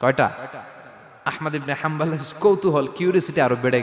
কয়টা? আহমদ ইবনে হাম্বালের কৌতূহল কিউরিসিটি আরও বেড়ে